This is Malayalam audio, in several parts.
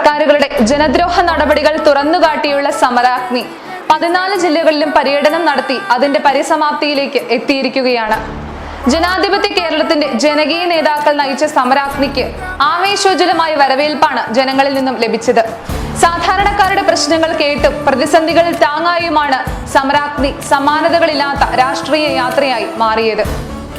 സർക്കാരുകളുടെ ജനദ്രോഹ നടപടികൾ തുറന്നുകാട്ടിയുള്ള സമരാഗ്നി. പതിനാല് ജില്ലകളിലും പര്യടനം നടത്തി അതിന്റെ പരിസമാപ്തിയിലേക്ക് എത്തിയിരിക്കുകയാണ്. ജനാധിപത്യ കേരളത്തിന്റെ ജനകീയ നേതാക്കൾ നയിച്ച സമരാഗ്നിക്ക് ആവേശോജ്വലമായ വരവേൽപ്പാണ് ജനങ്ങളിൽ നിന്നും ലഭിച്ചത്. സാധാരണക്കാരുടെ പ്രശ്നങ്ങൾ കേട്ടും പ്രതിസന്ധികളിൽ താങ്ങായുമാണ് സമരാഗ്നി സമാനതകളില്ലാത്ത രാഷ്ട്രീയ യാത്രയായി മാറിയത്.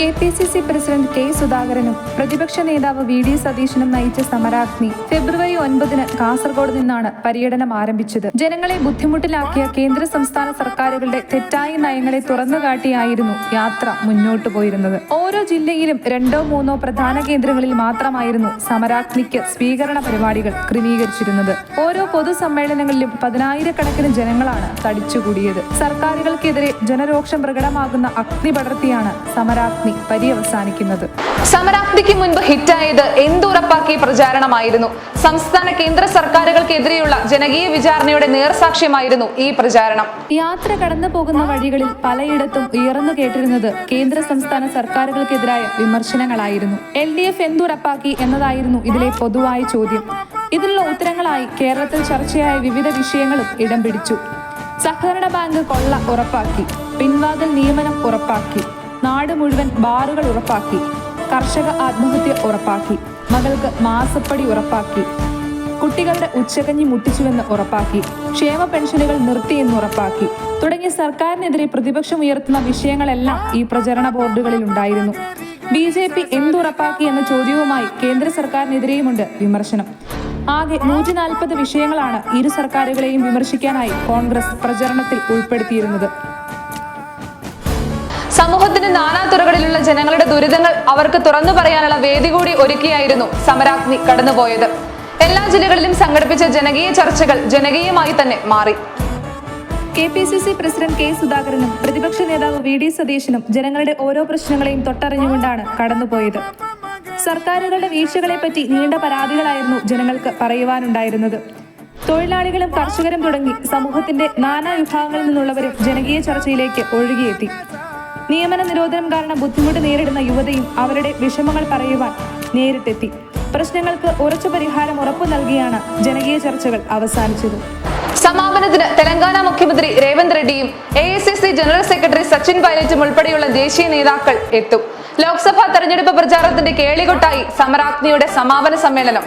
K P C C president K സുധാകരനും പ്രതിപക്ഷ നേതാവ് വി ഡി സതീശനും നയിച്ച സമരാഗ്നി ഫെബ്രുവരി ഒൻപതിന് കാസർഗോഡ് നിന്നാണ് പര്യടനം ആരംഭിച്ചത്. ജനങ്ങളെ ബുദ്ധിമുട്ടിലാക്കിയ കേന്ദ്ര സംസ്ഥാന സർക്കാരുകളുടെ തെറ്റായ നയങ്ങളെ തുറന്നുകാട്ടിയായിരുന്നു യാത്ര മുന്നോട്ടു പോയിരുന്നത്. ഓരോ ജില്ലയിലും രണ്ടോ മൂന്നോ പ്രധാന കേന്ദ്രങ്ങളിൽ മാത്രമായിരുന്നു സമരാഗ്നിക്ക് സ്വീകരണ പരിപാടികൾ ക്രമീകരിച്ചിരുന്നത്. ഓരോ പൊതുസമ്മേളനങ്ങളിലും പതിനായിരക്കണക്കിന് ജനങ്ങളാണ് തടിച്ചുകൂടിയത്. സർക്കാരുകൾക്കെതിരെ ജനരോക്ഷം പ്രകടമാകുന്ന അഗ്നി പടർത്തിയാണ് സമരാഗ്നി പര്യവസാനിക്കുന്നത്. സമരാപ്തിക്ക് മുൻപ് ഹിറ്റായത് എന്തുറപ്പാക്കിയ പ്രചാരണമായിരുന്നു. സംസ്ഥാന കേന്ദ്ര സർക്കാരുകൾക്കെതിരെയുള്ള ജനകീയ വിചാരണയുടെ നേർസാക്ഷ്യമായിരുന്നു ഈ പ്രചാരണം. യാത്ര കടന്നു പോകുന്ന വഴികളിൽ പലയിടത്തും ഉയർന്നു കേട്ടിരുന്നത് കേന്ദ്ര സംസ്ഥാന സർക്കാരുകൾക്കെതിരായ വിമർശനങ്ങളായിരുന്നു. എൽ ഡി എഫ് എന്തുറപ്പാക്കി എന്നതായിരുന്നു ഇതിലെ പൊതുവായ ചോദ്യം. ഇതിനുള്ള ഉത്തരങ്ങളായി കേരളത്തിൽ ചർച്ചയായ വിവിധ വിഷയങ്ങളും ഇടം പിടിച്ചു. സഹകരണ ബാങ്ക് കൊള്ള ഉറപ്പാക്കി. പിൻവാതിൽ നിയമനം ഉറപ്പാക്കി. നാട് മുഴുവൻ ബാറുകൾ ഉറപ്പാക്കി. കർഷക ആത്മഹത്യ ഉറപ്പാക്കി. മകൾക്ക് മാസപ്പടി ഉറപ്പാക്കി. കുട്ടികളുടെ ഉച്ചകഞ്ഞി മുട്ടിച്ചുവെന്ന് ഉറപ്പാക്കി. ക്ഷേമ പെൻഷനുകൾ നിർത്തിയെന്ന് ഉറപ്പാക്കി. തുടങ്ങിയ സർക്കാരിനെതിരെ പ്രതിപക്ഷം ഉയർത്തുന്ന വിഷയങ്ങളെല്ലാം ഈ പ്രചരണ ബോർഡുകളിൽ ഉണ്ടായിരുന്നു. ബി ജെ പി എന്തുറപ്പാക്കി എന്ന ചോദ്യവുമായി കേന്ദ്ര സർക്കാരിനെതിരെയുമുണ്ട് വിമർശനം. ആകെ നൂറ്റി നാൽപ്പത് വിഷയങ്ങളാണ് ഇരു സർക്കാരുകളെയും വിമർശിക്കാനായി കോൺഗ്രസ് പ്രചരണത്തിൽ ഉൾപ്പെടുത്തിയിരുന്നത്. സമൂഹത്തിന്റെ നാനാതുറകളിലുള്ള ജനങ്ങളുടെ ദുരിതങ്ങൾ അവർക്ക് തുറന്നു പറയാനുള്ള വേദി കൂടി ഒരുക്കിയായിരുന്നു സമരാഗ്നി കടന്നുപോയത്. എല്ലാ ജില്ലകളിലും സംഘടിപ്പിച്ച ജനകീയ ചർച്ചകൾ ജനകീയമായി തന്നെ മാറി. K P C C president K സുധാകരനും പ്രതിപക്ഷ നേതാവ് വി ഡി സതീശനും ജനങ്ങളുടെ ഓരോ പ്രശ്നങ്ങളെയും തൊട്ടറിഞ്ഞുകൊണ്ടാണ് കടന്നുപോയത്. സർക്കാരുകളുടെ വീഴ്ചകളെപ്പറ്റി നീണ്ട പരാതികളായിരുന്നു ജനങ്ങൾക്ക് പറയുവാനുണ്ടായിരുന്നത്. തൊഴിലാളികളും കർഷകരും തുടങ്ങി സമൂഹത്തിന്റെ നാനാ വിഭാഗങ്ങളിൽ നിന്നുള്ളവരും ജനകീയ ചർച്ചയിലേക്ക് ഒഴുകിയെത്തി. നിയമന നിരോധനം കാരണം ബുദ്ധിമുട്ട് നേരിടുന്ന യുവതയും അവരുടെ വിഷമങ്ങൾ പറയുവാൻ നേരിട്ടെത്തി. പ്രശ്നങ്ങൾക്ക് ഉറച്ച പരിഹാരം ഉറപ്പു നൽകിയാണ് ജനകീയ ചർച്ചകൾ അവസാനിച്ചത്. സമാപനത്തിന് തെലങ്കാന മുഖ്യമന്ത്രി Revanth റെഡ്ഡിയും A I C C general secretary Sachin പൈലറ്റും ഉൾപ്പെടെയുള്ള ദേശീയ നേതാക്കൾ എത്തും. ലോക്സഭാ തെരഞ്ഞെടുപ്പ് പ്രചാരണത്തിന്റെ കേളികൊട്ടായി സമരാഗ്നിയുടെ സമാപന സമ്മേളനം